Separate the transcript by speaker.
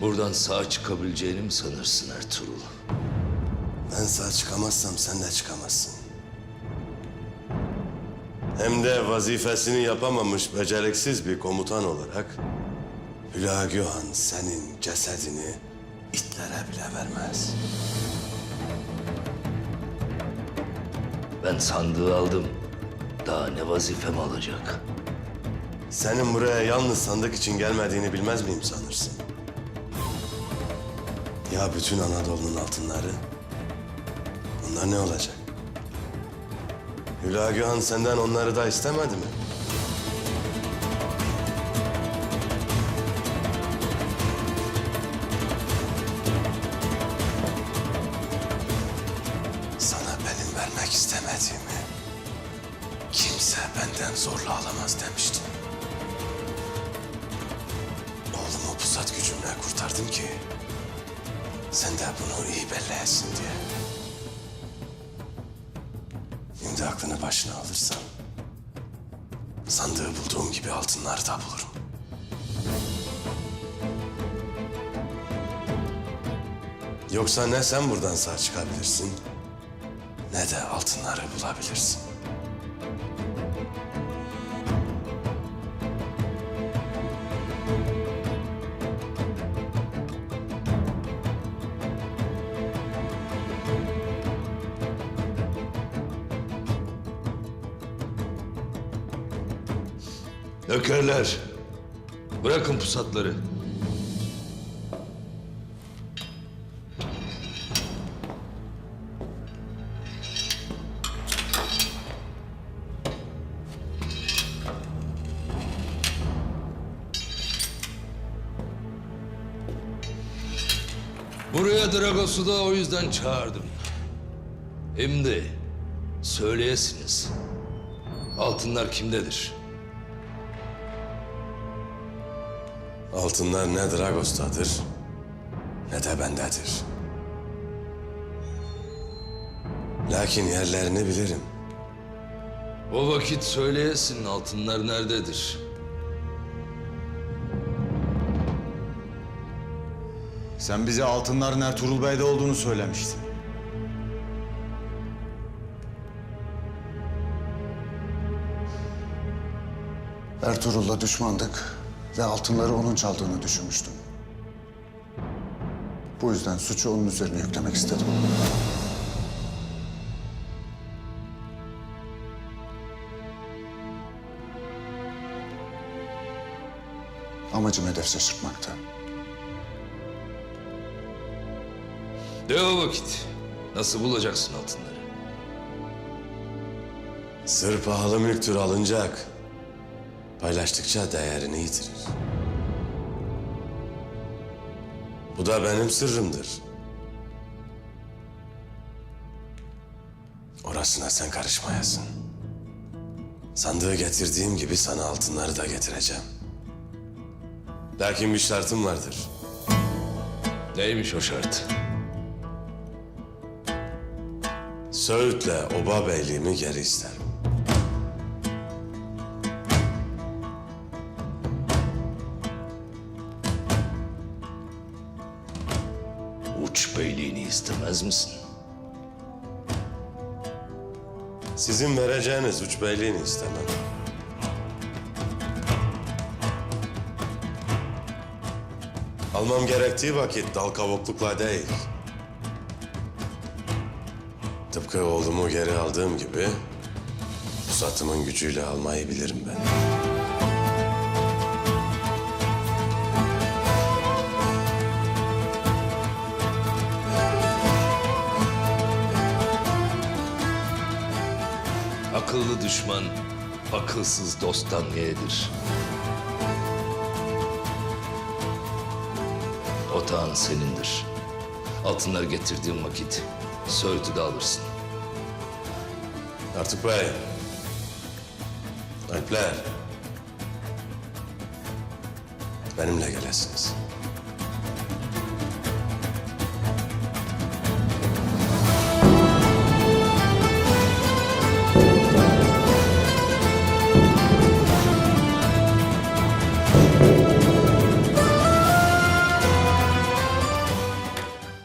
Speaker 1: Buradan sağ çıkabileceğini mi sanırsın Ertuğrul?
Speaker 2: Ben sağ çıkamazsam sen de çıkamazsın. Hem de vazifesini yapamamış beceriksiz bir komutan olarak Hülagü Han senin cesedini itlere bile vermez.
Speaker 1: Ben sandığı aldım. Daha ne vazifem alacak?
Speaker 2: Senin buraya yalnız sandık için gelmediğini bilmez miyim sanırsın? Ya bütün Anadolu'nun altınları? Bunlar ne olacak? Hülagü Han senden onları da istemedi mi? Sana benim vermek istemediğimi kimse benden zorla alamaz demiştim. Oğlumu pusat gücümle kurtardım ki sen de bunu iyi belli etsin diye. Şimdi aklını başına alırsan sandığı bulduğum gibi altınları da bulurum. Yoksa ne sen buradan sağ çıkabilirsin ne de altınları bulabilirsin.
Speaker 1: Nökerler. Bırakın pusatları. Buraya Dragos'u da o yüzden çağırdım. Şimdi söyleyesiniz. Altınlar kimdedir?
Speaker 2: Altınlar ne Dragos'tadır ne de bendedir. Lakin yerlerini bilirim.
Speaker 1: O vakit söyleyesin altınlar nerededir?
Speaker 3: Sen bize altınların Ertuğrul Bey'de olduğunu söylemiştin.
Speaker 4: Ertuğrul'la düşmandık ve altınları onun çaldığını düşünmüştüm. Bu yüzden suçu onun üzerine yüklemek istedim. Amacım hedef şaşırtmaktı.
Speaker 1: De o vakit. Nasıl bulacaksın altınları?
Speaker 2: Sır pahalı mülktür alınacak. Paylaştıkça değerini yitirir. Bu da benim sırrımdır. Orasına sen karışmayasın. Sandığı getirdiğim gibi sana altınları da getireceğim. Lakin bir şartım vardır.
Speaker 1: Neymiş o şart?
Speaker 2: Söğüt'le oba beyliğimi geri isterim.
Speaker 1: Uç beyliğini istemez misin?
Speaker 2: Sizin vereceğiniz uç beyliğini istemem. Almam gerektiği vakit dal kavuklukla değil. Tıpkı oğlumu geri aldığım gibi pusatımın gücüyle almayı bilirim ben.
Speaker 1: Akıllı düşman, akılsız dosttan yeğdir. Otağın senindir. Altınları getirdiğim vakit Söğüt'ü de alırsın.
Speaker 2: Artık Bey. Alpler. Benimle gelesiniz.